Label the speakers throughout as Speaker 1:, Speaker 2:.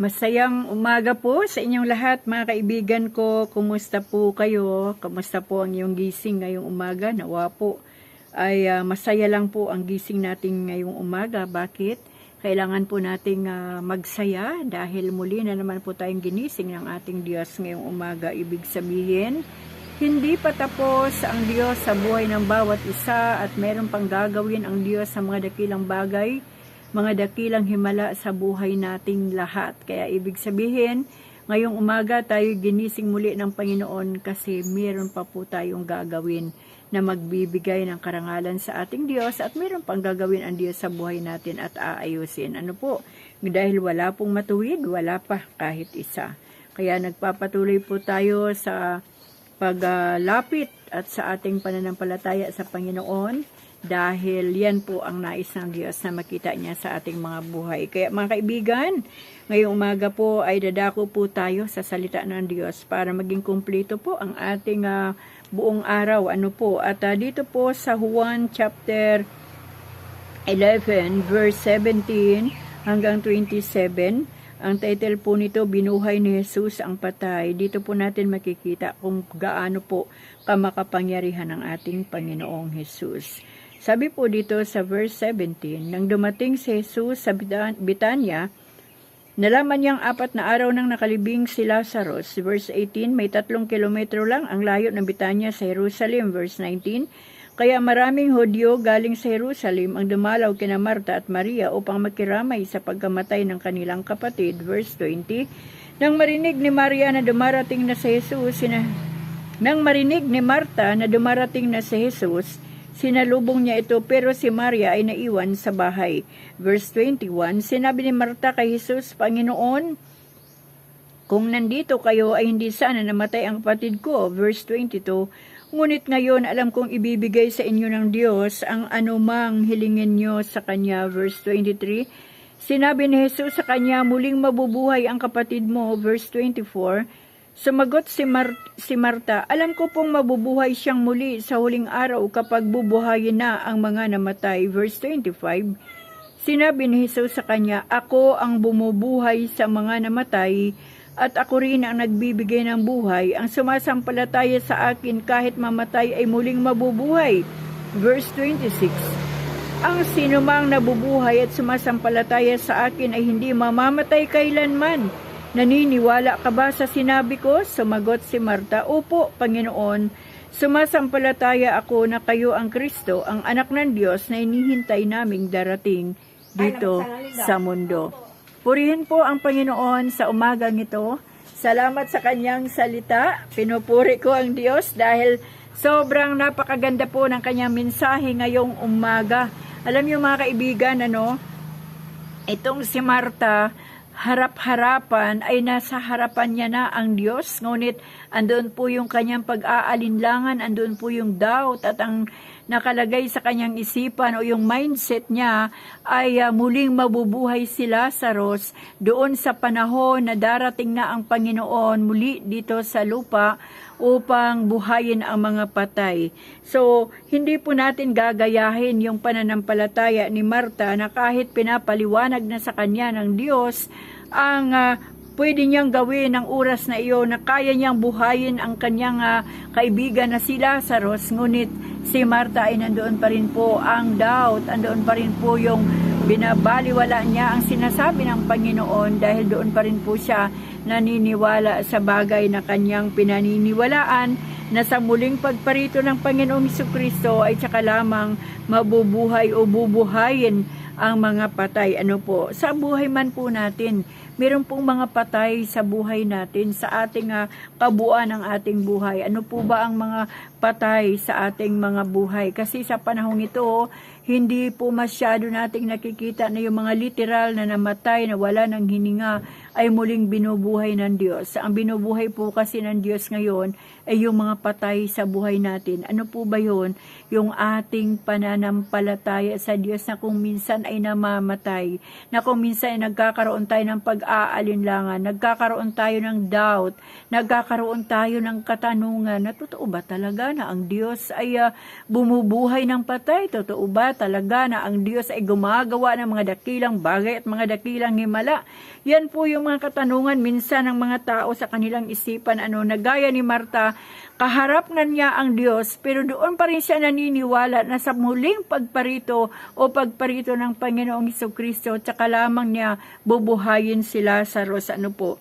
Speaker 1: Masayang umaga po sa inyong lahat mga kaibigan ko. Kumusta po kayo? Kumusta po ang iyong gising ngayong umaga? Nawa po ay ah, masaya lang po ang gising natin ngayong umaga. Bakit? Kailangan po nating ah, magsaya dahil muli na naman po tayong ginising ng ating Diyos ngayong umaga. Ibig sabihin, hindi pa tapos ang Diyos sa buhay ng bawat isa at meron pang gagawin ang Diyos sa mga dakilang bagay mga dakilang himala sa buhay nating lahat. Kaya ibig sabihin, ngayong umaga tayo ginising muli ng Panginoon kasi meron pa po tayong gagawin na magbibigay ng karangalan sa ating Diyos at meron pang gagawin ang Diyos sa buhay natin at aayusin. Ano po? Dahil wala pong matuwid, wala pa kahit isa. Kaya nagpapatuloy po tayo sa paglapit at sa ating pananampalataya sa Panginoon dahil yan po ang nais ng Diyos na makita niya sa ating mga buhay. Kaya mga kaibigan, ngayong umaga po ay dadako po tayo sa salita ng Diyos para maging kumpleto po ang ating ah, buong araw. Ano po? At ah, dito po sa Juan chapter 11 verse 17 hanggang 27 ang title po nito, Binuhay ni Jesus ang Patay. Dito po natin makikita kung gaano po kamakapangyarihan ng ating Panginoong Jesus. Sabi po dito sa verse 17, Nang dumating si Jesus sa Bitan- Bitanya, nalaman niyang apat na araw nang nakalibing si Lazarus. Verse 18, may tatlong kilometro lang ang layo ng Bitanya sa Jerusalem. Verse 19, kaya maraming Hudyo galing sa Jerusalem ang dumalaw kina Marta at Maria upang makiramay sa pagkamatay ng kanilang kapatid. Verse 20, Nang marinig ni Maria na dumarating na si Jesus, sina... Nang marinig ni Marta na dumarating na si Jesus, sinalubong niya ito pero si Maria ay naiwan sa bahay. Verse 21, Sinabi ni Marta kay Jesus, Panginoon, kung nandito kayo ay hindi sana namatay ang kapatid ko. Verse 22, Ngunit ngayon alam kong ibibigay sa inyo ng Diyos ang anumang hilingin nyo sa Kanya. Verse 23, Sinabi ni Jesus sa kanya, muling mabubuhay ang kapatid mo. Verse 24, Sumagot si, Mar- si Marta, alam ko pong mabubuhay siyang muli sa huling araw kapag bubuhayin na ang mga namatay. Verse 25, Sinabi ni Jesus sa kanya, Ako ang bumubuhay sa mga namatay at ako rin ang nagbibigay ng buhay. Ang sumasampalataya sa akin kahit mamatay ay muling mabubuhay. Verse 26, Ang sinumang nabubuhay at sumasampalataya sa akin ay hindi mamamatay kailanman. Naniniwala ka ba sa sinabi ko? Sumagot si Marta, Opo, Panginoon. Sumasampalataya ako na kayo ang Kristo, ang anak ng Diyos na inihintay naming darating dito sa mundo. Purihin po ang Panginoon sa umagang ito. Salamat sa kanyang salita. Pinupuri ko ang Diyos dahil sobrang napakaganda po ng kanyang mensahe ngayong umaga. Alam niyo mga kaibigan, ano, itong si Marta, harap-harapan ay nasa harapan niya na ang Diyos. Ngunit andun po yung kanyang pag-aalinlangan, andun po yung doubt at ang nakalagay sa kanyang isipan o yung mindset niya ay ah, muling mabubuhay si Lazarus doon sa panahon na darating na ang Panginoon muli dito sa lupa upang buhayin ang mga patay. So, hindi po natin gagayahin yung pananampalataya ni Marta na kahit pinapaliwanag na sa kanya ng Diyos ang ah, pwede niyang gawin ng oras na iyon na kaya niyang buhayin ang kanyang ah, kaibigan na si Lazarus. Ngunit si Marta ay nandoon pa rin po ang doubt, andoon pa rin po yung binabaliwala niya ang sinasabi ng Panginoon dahil doon pa rin po siya naniniwala sa bagay na kanyang pinaniniwalaan na sa muling pagparito ng Panginoong Kristo ay tsaka lamang mabubuhay o bubuhayin ang mga patay. Ano po, sa buhay man po natin, meron pong mga patay sa buhay natin, sa ating ah, kabuuan ng ating buhay. Ano po ba ang mga patay sa ating mga buhay? Kasi sa panahong ito, hindi po masyado nating nakikita na yung mga literal na namatay, na wala ng hininga, ay muling binubuhay ng Diyos. Ang binubuhay po kasi ng Diyos ngayon ay yung mga patay sa buhay natin. Ano po ba yun? Yung ating pananampalataya sa Diyos na kung minsan ay namamatay, na kung minsan ay nagkakaroon tayo ng pag-aalinlangan, nagkakaroon tayo ng doubt, nagkakaroon tayo ng katanungan na totoo ba talaga na ang Diyos ay ah, bumubuhay ng patay? Totoo ba talaga na ang Diyos ay gumagawa ng mga dakilang bagay at mga dakilang himala. Yan po yung mga katanungan minsan ng mga tao sa kanilang isipan, ano, na gaya ni Marta, kaharap na niya ang Diyos, pero doon pa rin siya naniniwala na sa muling pagparito o pagparito ng Panginoong Kristo, tsaka lamang niya bubuhayin sila sa Ros, ano po.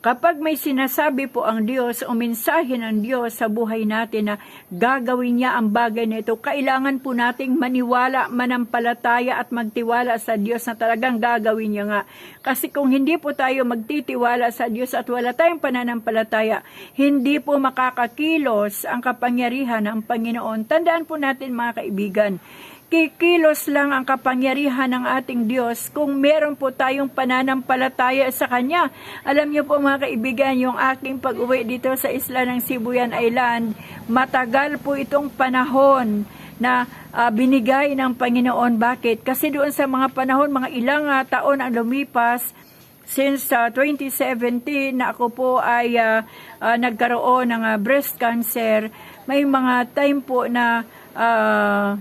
Speaker 1: Kapag may sinasabi po ang Diyos o mensahe ng Diyos sa buhay natin na gagawin niya ang bagay na ito, kailangan po nating maniwala, manampalataya at magtiwala sa Diyos na talagang gagawin niya nga. Kasi kung hindi po tayo magtitiwala sa Diyos at wala tayong pananampalataya, hindi po makakakilos ang kapangyarihan ng Panginoon. Tandaan po natin mga kaibigan, kikilos lang ang kapangyarihan ng ating Diyos kung meron po tayong pananampalataya sa Kanya. Alam niyo po mga kaibigan, yung aking pag-uwi dito sa isla ng Sibuyan Island, matagal po itong panahon na ah, binigay ng Panginoon. Bakit? Kasi doon sa mga panahon, mga ilang ah, taon ang lumipas, since ah, 2017 na ako po ay ah, ah, nagkaroon ng ah, breast cancer, may mga time po na ah,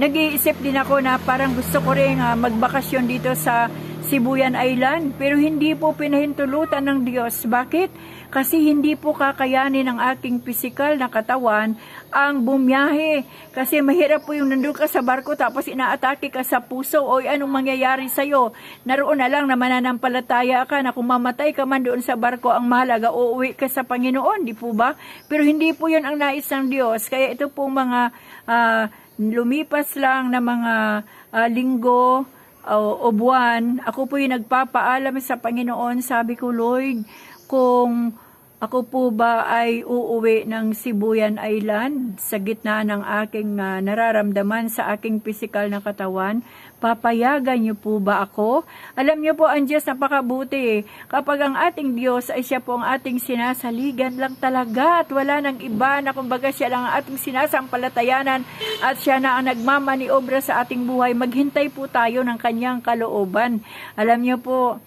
Speaker 1: nag-iisip din ako na parang gusto ko rin ah, magbakasyon dito sa Sibuyan Island. Pero hindi po pinahintulutan ng Diyos. Bakit? Kasi hindi po kakayanin ng aking pisikal na katawan ang bumiyahe. Kasi mahirap po yung nandun ka sa barko tapos inaatake ka sa puso o anong mangyayari sa'yo. Naroon na lang na mananampalataya ka na kung mamatay ka man doon sa barko, ang mahalaga, uuwi ka sa Panginoon, di po ba? Pero hindi po yun ang nais ng Diyos. Kaya ito po mga ah, lumipas lang na mga ah, linggo o, o buwan, ako po yung nagpapaalam sa Panginoon. Sabi ko, Lord, kung ako po ba ay uuwi ng Sibuyan Island sa gitna ng aking ah, nararamdaman sa aking pisikal na katawan? Papayagan niyo po ba ako? Alam niyo po, ang Diyos napakabuti. Kapag ang ating Diyos ay siya po ang ating sinasaligan lang talaga at wala nang iba na kumbaga siya lang ang ating sinasampalatayanan at siya na ang nagmamaniobra sa ating buhay, maghintay po tayo ng kanyang kalooban. Alam niyo po,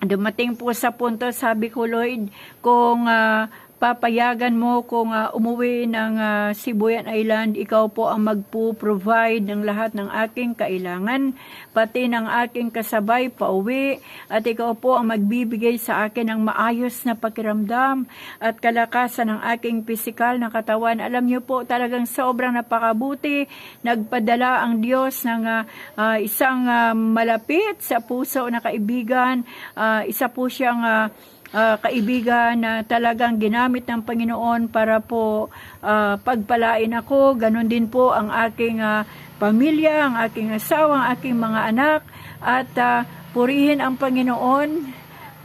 Speaker 1: dumating po sa punto, sabi ko, Lord, kung ah, papayagan mo kung ah, umuwi ng ah, Sibuyan Island, ikaw po ang magpo-provide ng lahat ng aking kailangan, pati ng aking kasabay pauwi, at ikaw po ang magbibigay sa akin ng maayos na pakiramdam at kalakasan ng aking pisikal na katawan. Alam niyo po, talagang sobrang napakabuti. Nagpadala ang Diyos ng ah, ah, isang ah, malapit sa puso na kaibigan. Ah, isa po siyang ah, ah, kaibigan na talagang ginamit ng Panginoon para po ah, pagpalain ako. Ganon din po ang aking ah, pamilya, ang aking asawa, ang aking mga anak. At ah, purihin ang Panginoon.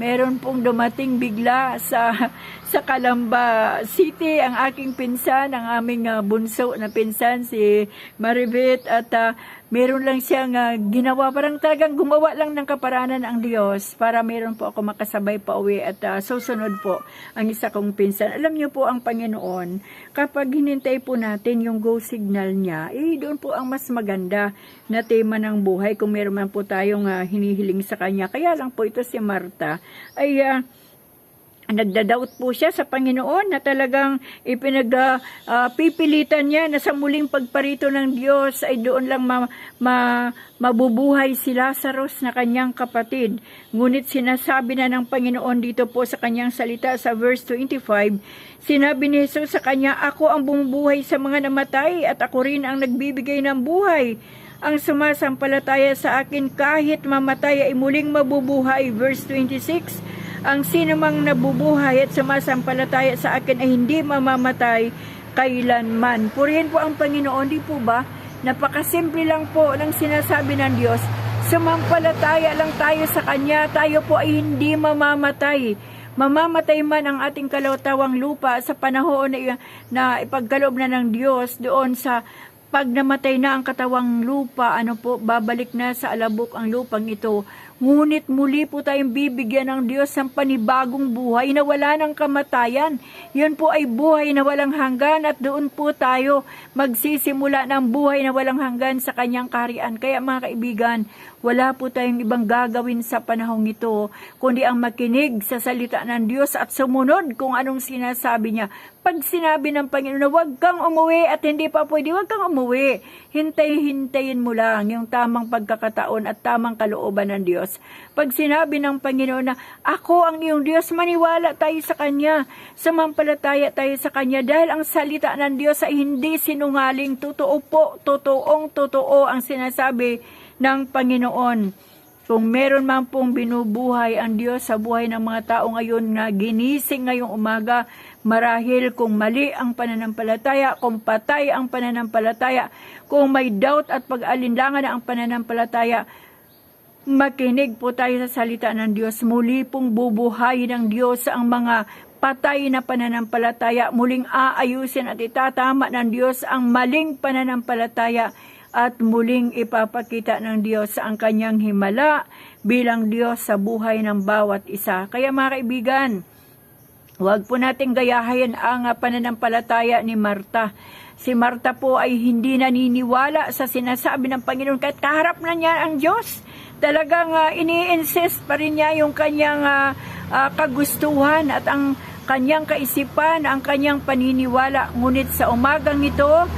Speaker 1: Meron pong dumating bigla sa sa Calamba City ang aking pinsan, ang aming ah, bunso na pinsan si Maribet at ah, meron lang siyang ah, ginawa parang talagang gumawa lang ng kaparanan ang Diyos para meron po ako makasabay pa uwi at ah, susunod po ang isa kong pinsan. Alam niyo po ang Panginoon, kapag hinintay po natin yung go signal niya, eh doon po ang mas maganda na tema ng buhay kung meron man po tayong ah, hinihiling sa Kanya. Kaya lang po ito si Marta ay ah, nagdadoubt po siya sa Panginoon na talagang ipinagpipilitan niya na sa muling pagparito ng Diyos ay doon lang ma, ma, mabubuhay si Lazarus na kanyang kapatid. Ngunit sinasabi na ng Panginoon dito po sa kanyang salita sa verse 25, sinabi ni Jesus sa kanya, Ako ang bumubuhay sa mga namatay at ako rin ang nagbibigay ng buhay ang sumasampalataya sa akin kahit mamatay ay muling mabubuhay. Verse 26, ang sino mang nabubuhay at sumasampalataya sa akin ay hindi mamamatay kailanman. Purihin po ang Panginoon, di po ba? Napakasimple lang po ng sinasabi ng Diyos. Sumampalataya lang tayo sa Kanya, tayo po ay hindi mamamatay. Mamamatay man ang ating kalawtawang lupa sa panahon na, na ipagkaloob na ng Diyos doon sa pag namatay na ang katawang lupa, ano po, babalik na sa alabok ang lupang ito. Ngunit muli po tayong bibigyan ng Diyos ng panibagong buhay na wala ng kamatayan. Yun po ay buhay na walang hanggan at doon po tayo magsisimula ng buhay na walang hanggan sa kanyang kaharian. Kaya mga kaibigan, wala po tayong ibang gagawin sa panahong ito, kundi ang makinig sa salita ng Diyos at sumunod kung anong sinasabi niya. Pag sinabi ng Panginoon na huwag kang umuwi at hindi pa pwede, huwag kang umuwi. Hintay-hintayin mo lang yung tamang pagkakataon at tamang kalooban ng Diyos. Pag sinabi ng Panginoon na ako ang iyong Diyos, maniwala tayo sa Kanya. Samampalataya tayo sa Kanya dahil ang salita ng Diyos ay hindi sinungaling. Totoo po, totoong totoo ang sinasabi ng Panginoon. Kung meron man pong binubuhay ang Diyos sa buhay ng mga tao ngayon na ginising ngayong umaga, marahil kung mali ang pananampalataya, kung patay ang pananampalataya, kung may doubt at pag-alinlangan ang pananampalataya, makinig po tayo sa salita ng Diyos. Muli pong bubuhayin ng Diyos ang mga patay na pananampalataya. Muling aayusin at itatama ng Diyos ang maling pananampalataya at muling ipapakita ng Diyos ang kanyang himala bilang Diyos sa buhay ng bawat isa. Kaya mga kaibigan, huwag po nating gayahin ang pananampalataya ni Marta. Si Marta po ay hindi naniniwala sa sinasabi ng Panginoon kahit kaharap na niya ang Diyos. Talagang uh, ini-insist pa rin niya yung kanyang ah, ah, kagustuhan at ang kanyang kaisipan, ang kanyang paniniwala. Ngunit sa umagang ito,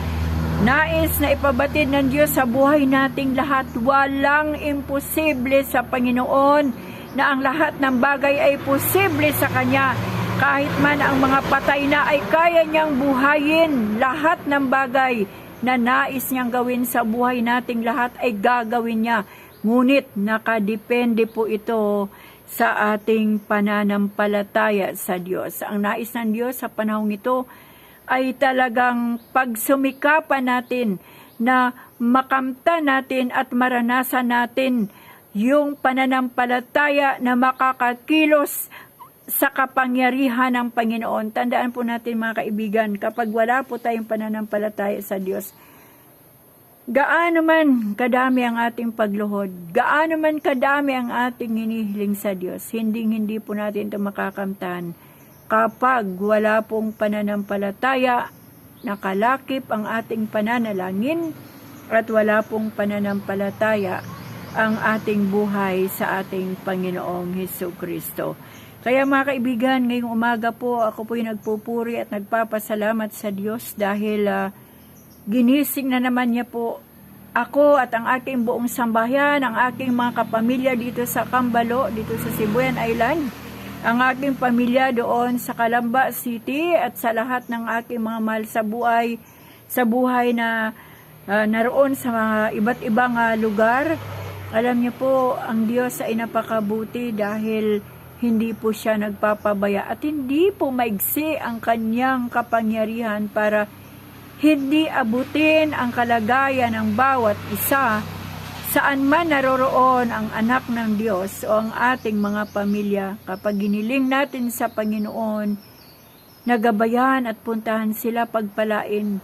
Speaker 1: Nais na ipabatid ng Diyos sa buhay nating lahat. Walang imposible sa Panginoon na ang lahat ng bagay ay posible sa Kanya. Kahit man ang mga patay na ay kaya niyang buhayin. Lahat ng bagay na nais niyang gawin sa buhay nating lahat ay gagawin niya. Ngunit nakadepende po ito sa ating pananampalataya sa Diyos. Ang nais ng Diyos sa panahong ito ay talagang pagsumikapan natin na makamta natin at maranasan natin yung pananampalataya na makakakilos sa kapangyarihan ng Panginoon. Tandaan po natin mga kaibigan, kapag wala po tayong pananampalataya sa Diyos, gaano man kadami ang ating pagluhod, gaano man kadami ang ating hinihiling sa Diyos, hindi hindi po natin ito makakamtan kapag wala pong pananampalataya, nakalakip ang ating pananalangin at wala pong pananampalataya ang ating buhay sa ating Panginoong Heso Kristo. Kaya mga kaibigan, ngayong umaga po ako po'y nagpupuri at nagpapasalamat sa Diyos dahil uh, ginising na naman niya po ako at ang aking buong sambayan, ang aking mga kapamilya dito sa Kambalo, dito sa Sibuyan Island ang aking pamilya doon sa Calamba City at sa lahat ng aking mga mahal sa buhay, sa buhay na uh, naroon sa mga iba't ibang uh, lugar. Alam niyo po, ang Diyos ay napakabuti dahil hindi po siya nagpapabaya at hindi po maigsi ang kanyang kapangyarihan para hindi abutin ang kalagayan ng bawat isa Saan man naroroon ang anak ng Diyos o ang ating mga pamilya, kapag giniling natin sa Panginoon, nagabayan at puntahan sila pagpalain,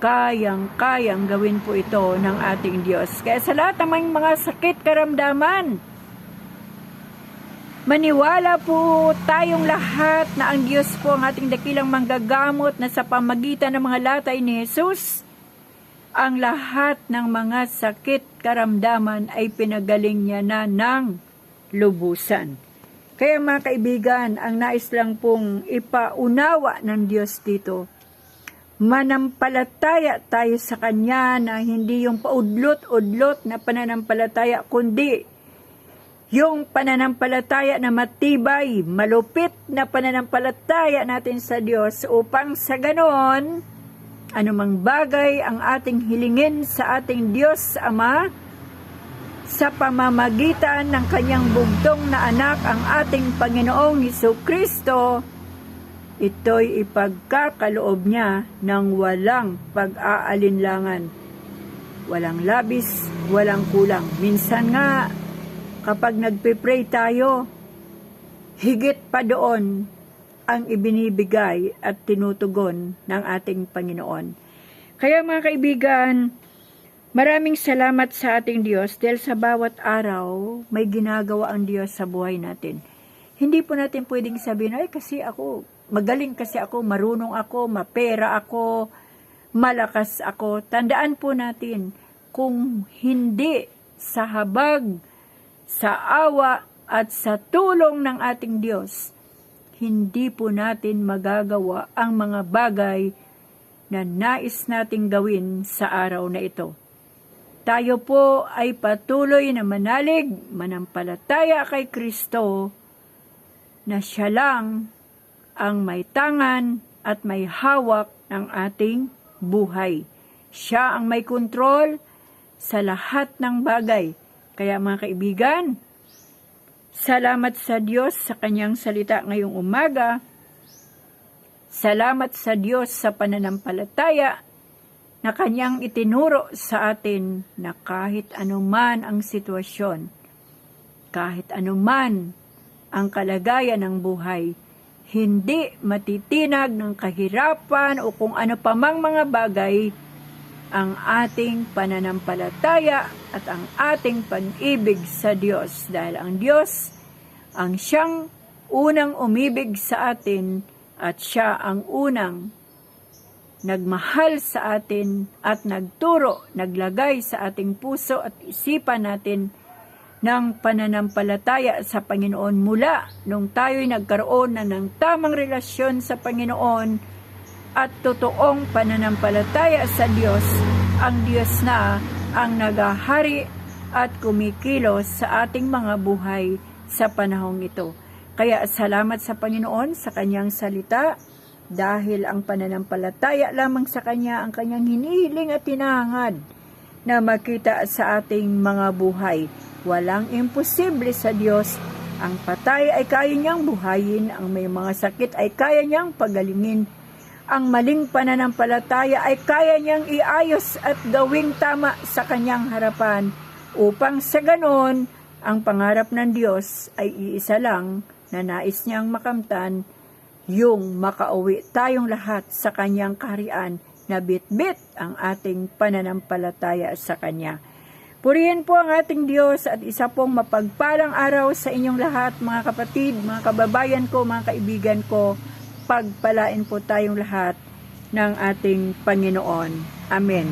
Speaker 1: kayang-kayang gawin po ito ng ating Diyos. Kaya sa lahat ng mga sakit karamdaman, maniwala po tayong lahat na ang Diyos po ang ating dakilang manggagamot na sa pamagitan ng mga latay ni Jesus, ang lahat ng mga sakit karamdaman ay pinagaling niya na ng lubusan. Kaya mga kaibigan, ang nais lang pong ipaunawa ng Diyos dito, manampalataya tayo sa Kanya na hindi yung paudlot-udlot na pananampalataya, kundi yung pananampalataya na matibay, malupit na pananampalataya natin sa Diyos upang sa ganon, anumang bagay ang ating hilingin sa ating Diyos Ama, sa pamamagitan ng kanyang bugtong na anak ang ating Panginoong Heso Kristo, ito'y ipagkakaloob niya ng walang pag-aalinlangan. Walang labis, walang kulang. Minsan nga, kapag nagpe-pray tayo, higit pa doon ang ibinibigay at tinutugon ng ating Panginoon. Kaya mga kaibigan, maraming salamat sa ating Diyos dahil sa bawat araw may ginagawa ang Diyos sa buhay natin. Hindi po natin pwedeng sabihin, ay kasi ako, magaling kasi ako, marunong ako, mapera ako, malakas ako. Tandaan po natin, kung hindi sa habag, sa awa at sa tulong ng ating Diyos, hindi po natin magagawa ang mga bagay na nais nating gawin sa araw na ito. Tayo po ay patuloy na manalig, manampalataya kay Kristo na siya lang ang may tangan at may hawak ng ating buhay. Siya ang may kontrol sa lahat ng bagay. Kaya mga kaibigan, salamat sa Diyos sa kanyang salita ngayong umaga. Salamat sa Diyos sa pananampalataya na kanyang itinuro sa atin na kahit anuman ang sitwasyon, kahit anuman ang kalagayan ng buhay, hindi matitinag ng kahirapan o kung ano pa mang mga bagay ang ating pananampalataya at ang ating pag-ibig sa Diyos. Dahil ang Diyos ang siyang unang umibig sa atin at siya ang unang nagmahal sa atin at nagturo, naglagay sa ating puso at isipan natin ng pananampalataya sa Panginoon mula nung tayo'y nagkaroon na ng tamang relasyon sa Panginoon at totoong pananampalataya sa Diyos, ang Diyos na ang nagahari at kumikilos sa ating mga buhay sa panahong ito. Kaya salamat sa Panginoon sa kanyang salita dahil ang pananampalataya lamang sa kanya ang kanyang hinihiling at tinahangad na makita sa ating mga buhay. Walang imposible sa Diyos. Ang patay ay kaya niyang buhayin, ang may mga sakit ay kaya niyang pagalingin. Ang maling pananampalataya ay kaya niyang iayos at gawing tama sa kanyang harapan upang sa ganon ang pangarap ng Diyos ay iisa lang na nais niyang makamtan yung makauwi tayong lahat sa kanyang kaharian na bitbit ang ating pananampalataya sa Kanya. Purihin po ang ating Diyos at isa pong mapagpalang araw sa inyong lahat mga kapatid, mga kababayan ko, mga kaibigan ko. Pagpalain po tayong lahat ng ating Panginoon. Amen.